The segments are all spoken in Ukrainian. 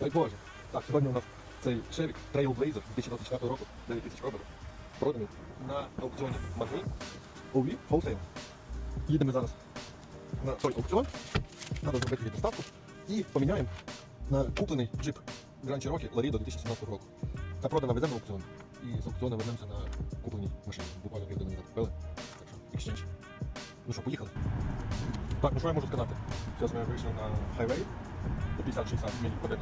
Дай Боже. Так, сьогодні у нас цей Chevy Trailblazer 2024 року, 9 тисяч пробігу, проданий на аукціоні Магні OV Wholesale. Їдемо зараз на той аукціон, треба зробити її доставку і поміняємо на куплений джип Grand Cherokee Larido 2017 року. Та продана веземо аукціон. І з аукціону вернемося на куплені машини. Буквально півгодини назад купили. Так що, exchange. Ну що, поїхали? Так, ну що я можу сказати? Зараз ми вийшли на хайвей до 50-60 миль в годину.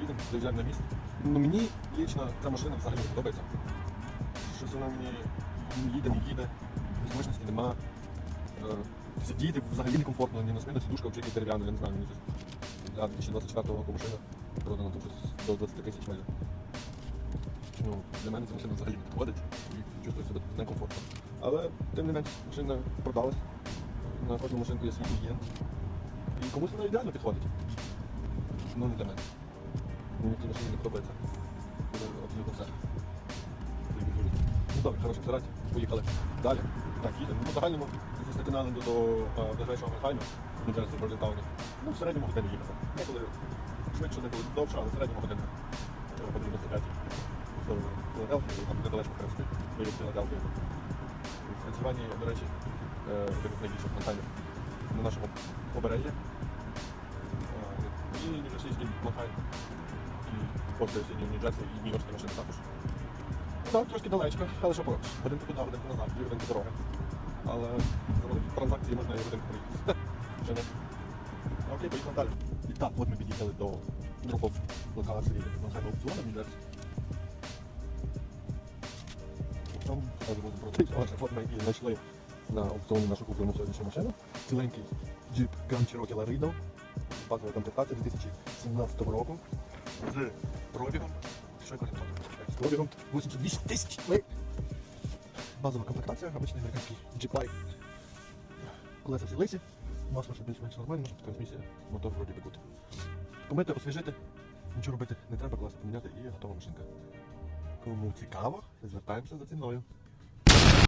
Їдемо, заїжджаємо на міст. Ну мені лічно ця машина взагалі не подобається. Щось вона мені не їде, не їде, зручності нема. Е, Сидіти взагалі некомфортно, ні на спину сидушка взагалі дерев'яна, я не знаю, мені щось для 2024 року машина продана до 20 тисяч майже. Ну, для мене ця машина взагалі не підходить і чувствую себе некомфортно. Але тим не менш машина продалась. На кожну машинку є свій клієнт. І комусь вона ідеально підходить. Ну не для мене. Мені ці машини не подобається. Абсолютно все. Ну добре, хорошо, старать. Поїхали. Далі. Так, їдемо. Ну, в загальному зі Статіналенду до ближайшого Мехайну, ну, зараз в Берлітауні. Ну, в середньому годину їхати. Деколи швидше, деколи довше, але в середньому годину. Е, по 95 в сторону там недалечко, в принципі, виїзд Філадельфії. В Пенсільванії, до речі, один найбільших Мехайнів на нашому побережжі. Е, І Нью-Джерсійський Мехайн. І сьогодні Нью-Джерсі і Нью-Йоркські машини також. Так, трошки далечко, але що поробиш. Годинку туди, годинку назад, дві годинки дороги. Але за великі транзакції можна і годинку приїхати. Чи ні? Окей, поїхали далі. І так, от ми під'їхали до дропов локації Манхайма аукціону в Нью-Джерсі. Там. От ми і знайшли на аукціоні нашу куплену сьогоднішню машину. Ціленький Jeep Grand Cherokee Laredo. Базова комплектація 2017 року. З пробігом. Що я кажу? З пробігом 88 тисяч. Базова комплектація, обичний американський лисі. Масло ще більш-менш нормально, трансмісія, мотор вроді би good. Помити, освіжити, нічого робити не треба, колеса поміняти і готова машинка. Кому цікаво, звертаємося за ціною.